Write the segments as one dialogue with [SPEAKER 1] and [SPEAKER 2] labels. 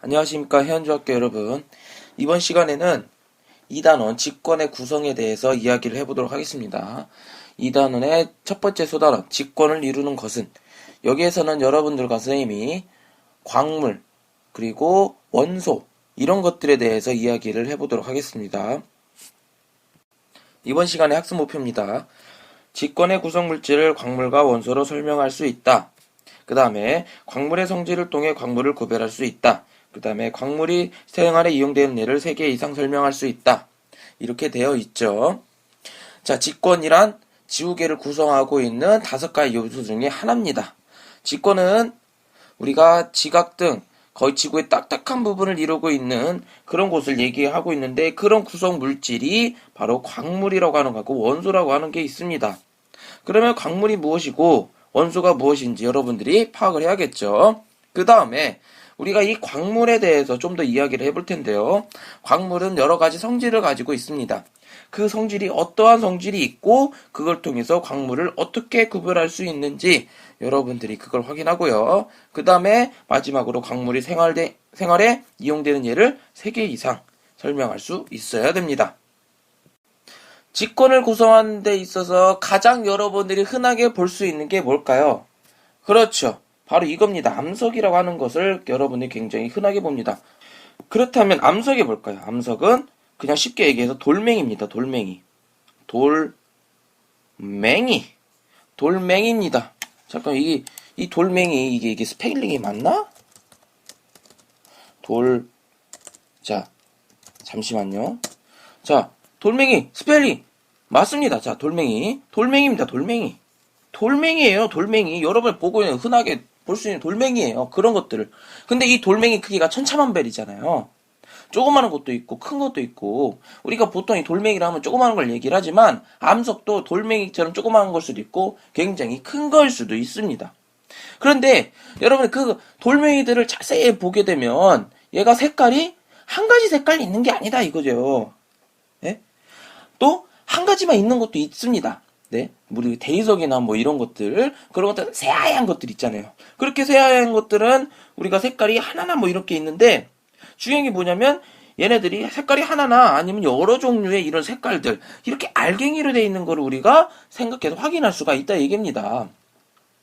[SPEAKER 1] 안녕하십니까 해안중학교 여러분. 이번 시간에는 2단원 직권의 구성에 대해서 이야기를 해보도록 하겠습니다. 2단원의 첫 번째 소단원 직권을 이루는 것은 여기에서는 여러분들과 선생님이 광물 그리고 원소 이런 것들에 대해서 이야기를 해보도록 하겠습니다. 이번 시간의 학습 목표입니다. 직권의 구성 물질을 광물과 원소로 설명할 수 있다. 그 다음에 광물의 성질을 통해 광물을 구별할 수 있다. 그 다음에 광물이 생활에 이용되는 예를 3개 이상 설명할 수 있다. 이렇게 되어 있죠. 자, 직권이란 지우개를 구성하고 있는 다섯 가지 요소 중에 하나입니다. 직권은 우리가 지각 등 거의 지구의 딱딱한 부분을 이루고 있는 그런 곳을 얘기하고 있는데 그런 구성 물질이 바로 광물이라고 하는 거고 원소라고 하는 게 있습니다. 그러면 광물이 무엇이고 원소가 무엇인지 여러분들이 파악을 해야겠죠. 그 다음에 우리가 이 광물에 대해서 좀 더 이야기를 해볼 텐데요. 광물은 여러 가지 성질을 가지고 있습니다. 그 성질이 어떠한 성질이 있고 그걸 통해서 광물을 어떻게 구별할 수 있는지 여러분들이 그걸 확인하고요. 그 다음에 마지막으로 광물이 생활대, 생활에 이용되는 예를 3개 이상 설명할 수 있어야 됩니다. 직권을 구성하는 데 있어서 가장 여러분들이 흔하게 볼 수 있는 게 뭘까요? 그렇죠. 바로 이겁니다. 암석이라고 하는 것을 여러분이 굉장히 흔하게 봅니다. 그렇다면 암석이 뭘까요? 암석은 그냥 쉽게 얘기해서 돌멩입니다. 돌멩이. 돌멩이. 돌멩이입니다. 잠깐 이게 이 돌멩이 이게 이게 스페일링이 맞나? 돌 자, 잠시만요. 자, 돌멩이 스펠링 맞습니다. 자, 돌멩이. 돌멩이입니다. 돌멩이. 돌멩이에요. 돌멩이. 여러분 보고 흔하게 볼 수 있는 돌멩이에요. 그런 것들을. 근데 이 돌멩이 크기가 천차만별이잖아요. 조그마한 것도 있고 큰 것도 있고 우리가 보통 이 돌멩이를 하면 조그마한 걸 얘기를 하지만 암석도 돌멩이처럼 조그마한 걸 수도 있고 굉장히 큰 걸 수도 있습니다. 그런데 여러분 그 돌멩이들을 자세히 보게 되면 얘가 색깔이 한 가지 색깔이 있는 게 아니다 이거죠. 예? 또 한 가지만 있는 것도 있습니다. 네, 우리 대리석이나 뭐 이런 것들 그런 것들 새하얀 것들 있잖아요. 그렇게 새하얀 것들은 우리가 색깔이 하나나 뭐 이렇게 있는데 중요한 게 뭐냐면 얘네들이 색깔이 하나나 아니면 여러 종류의 이런 색깔들 이렇게 알갱이로 되어 있는 거를 우리가 생각해서 확인할 수가 있다 얘기입니다.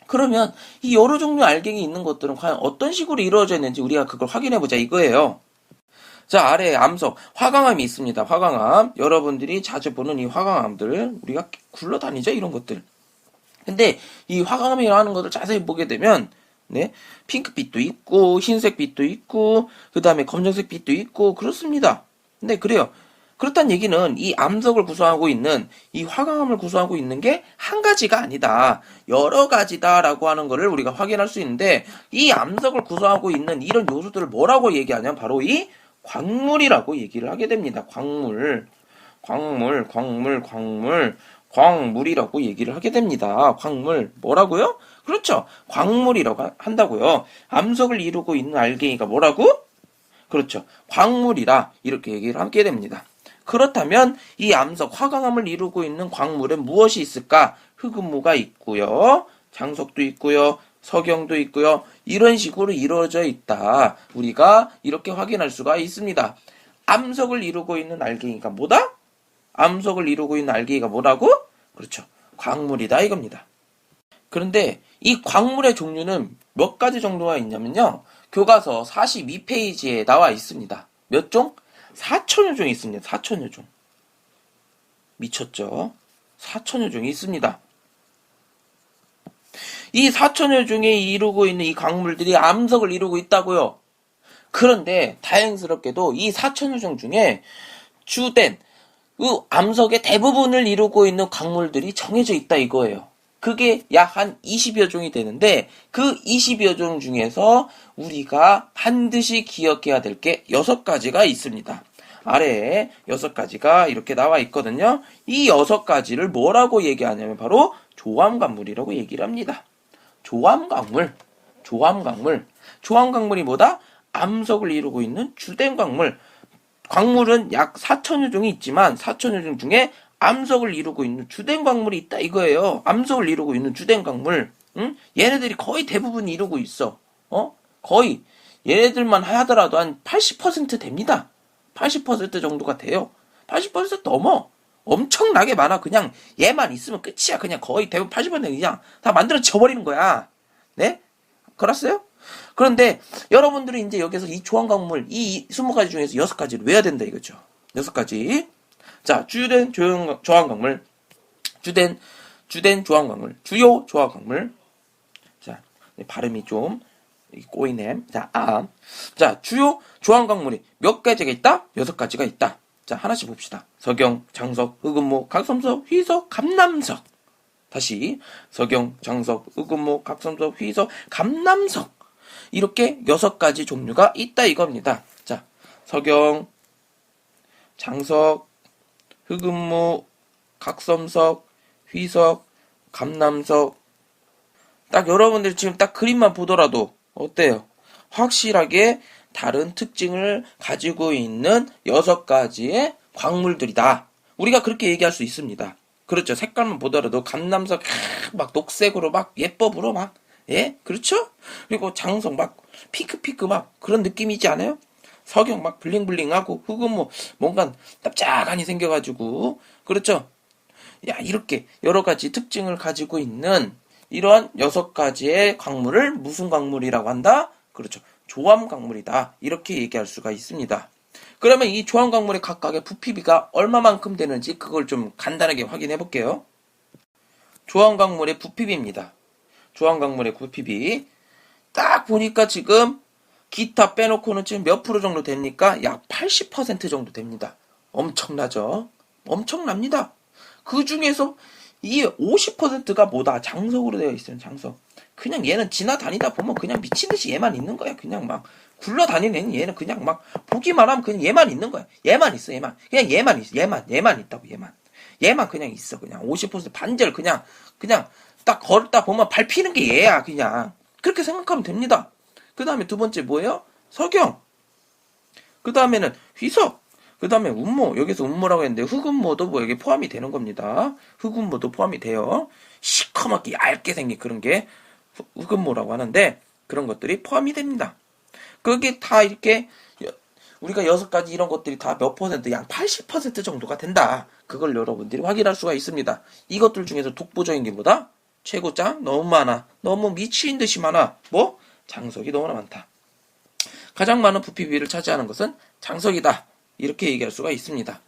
[SPEAKER 1] 그러면 이 여러 종류 알갱이 있는 것들은 과연 어떤 식으로 이루어져 있는지 우리가 그걸 확인해 보자 이거예요. 자, 아래에 암석, 화강암이 있습니다. 화강암. 여러분들이 자주 보는 이 화강암들, 우리가 굴러다니죠, 이런 것들. 근데 이 화강암이라는 것을 자세히 보게 되면, 네, 핑크빛도 있고, 흰색빛도 있고, 그 다음에 검정색 빛도 있고, 그렇습니다. 근데 그래요. 그렇다는 얘기는 이 암석을 구성하고 있는, 이 화강암을 구성하고 있는 게 한 가지가 아니다. 여러 가지다라고 하는 것을 우리가 확인할 수 있는데, 이 암석을 구성하고 있는 이런 요소들을 뭐라고 얘기하냐면, 바로 이 광물이라고 얘기를 하게 됩니다. 광물, 광물, 광물, 광물, 광물이라고 얘기를 하게 됩니다. 광물, 뭐라고요? 그렇죠. 광물이라고 한다고요. 암석을 이루고 있는 알갱이가 뭐라고? 그렇죠. 광물이라 이렇게 얘기를 하게 됩니다. 그렇다면 이 암석 화강암을 이루고 있는 광물에 무엇이 있을까? 흑음무가 있고요. 장석도 있고요. 석영도 있고요. 이런 식으로 이루어져 있다. 우리가 이렇게 확인할 수가 있습니다. 암석을 이루고 있는 알갱이가 뭐다? 암석을 이루고 있는 알갱이가 뭐라고? 그렇죠. 광물이다 이겁니다. 그런데 이 광물의 종류는 몇 가지 정도가 있냐면요. 교과서 42페이지에 나와 있습니다. 몇 종? 4천여 종이 있습니다. 4천여 종. 미쳤죠? 4천여 종이 있습니다. 이 사천여 중에 이루고 있는 이 광물들이 암석을 이루고 있다고요. 그런데 다행스럽게도 이 사천여 종 중에 주된 그 암석의 대부분을 이루고 있는 광물들이 정해져 있다 이거예요. 그게 약 한 20여 종이 되는데 그 20여 종 중에서 우리가 반드시 기억해야 될 게 6가지가 있습니다. 아래에 6가지가 이렇게 나와 있거든요. 이 6가지를 뭐라고 얘기하냐면 바로 조암광물이라고 얘기를 합니다. 조암광물, 조암광물, 조암광물이 뭐다? 암석을 이루고 있는 주된 광물. 광물은 약 4천여 종이 있지만 4천여 종 중에 암석을 이루고 있는 주된 광물이 있다 이거예요. 암석을 이루고 있는 주된 광물. 응? 얘네들이 거의 대부분 이루고 있어. 어? 거의 얘네들만 하더라도 한 80% 됩니다. 80% 정도가 돼요. 80% 넘어. 엄청나게 많아. 그냥 얘만 있으면 끝이야. 그냥 거의 대부분 80% 그냥 다 만들어져 버리는 거야. 네? 그렇어요? 그런데 여러분들이 이제 여기서 이 조항 강물 이 20가지 중에서 6가지를 외워야 된다 이거죠. 6가지. 자, 주된 조항, 조항 강물. 주된 주된 조항 강물. 주요 조항 강물. 자, 발음이 좀 꼬이네. 자, 아. 자, 주요 조항 강물이 몇 가지가 있다? 여섯 가지가 있다. 자, 하나씩 봅시다. 석영, 장석, 흑음모, 각섬석, 휘석, 감남석. 다시 석영, 장석, 흑음모, 각섬석, 휘석, 감남석. 이렇게 여섯 가지 종류가 있다 이겁니다. 자, 석영, 장석, 흑음모, 각섬석, 휘석, 감남석. 딱 여러분들 지금 딱 그림만 보더라도 어때요? 확실하게 다른 특징을 가지고 있는 여섯 가지의 광물들이다. 우리가 그렇게 얘기할 수 있습니다. 그렇죠. 색깔만 보더라도 감남석 막 녹색으로 막 예뻐불어 막 예? 그렇죠? 그리고 장석 막 피크피크 막 그런 느낌이지 않아요? 석영 막 블링블링하고 흑은 뭐 뭔가 납작하니 생겨가지고 그렇죠? 야 이렇게 여러 가지 특징을 가지고 있는 이러한 여섯 가지의 광물을 무슨 광물이라고 한다? 그렇죠. 조암 광물이다. 이렇게 얘기할 수가 있습니다. 그러면 이 조암 광물의 각각의 부피비가 얼마만큼 되는지 그걸 좀 간단하게 확인해 볼게요. 조암 광물의 부피비입니다. 조암 광물의 부피비. 딱 보니까 지금 기타 빼놓고는 지금 몇 프로 정도 됩니까? 약 80% 정도 됩니다. 엄청나죠? 엄청납니다. 그 중에서 이 50%가 뭐다? 장석으로 되어 있어요, 장석. 그냥 얘는 지나다니다 보면 그냥 미친 듯이 얘만 있는 거야. 그냥 막 굴러다니는 얘는 그냥 막 보기만 하면 그냥 얘만 있는 거야. 얘만 있어, 얘만. 그냥 얘만 있어, 얘만, 얘만 있다고, 얘만. 얘만 그냥 있어, 그냥. 50% 반절 그냥, 그냥 딱 걸다 보면 밟히는 게 얘야, 그냥. 그렇게 생각하면 됩니다. 그 다음에 두 번째 뭐예요? 석영. 그 다음에는 휘석. 그 다음에 운모. 여기서 운모라고 했는데 흑운모도 뭐 여기 포함이 되는 겁니다. 흑운모도 포함이 돼요. 시커멓게 얇게 생긴 그런 게 흑- 흑운모라고 하는데 그런 것들이 포함이 됩니다. 그게 다 이렇게 여- 우리가 여섯 가지 이런 것들이 다 몇 퍼센트, 약 80% 정도가 된다. 그걸 여러분들이 확인할 수가 있습니다. 이것들 중에서 독보적인 게 뭐다? 최고짱 너무 많아. 너무 미친 듯이 많아. 뭐? 장석이 너무나 많다. 가장 많은 부피 비를 차지하는 것은 장석이다. 이렇게 얘기할 수가 있습니다.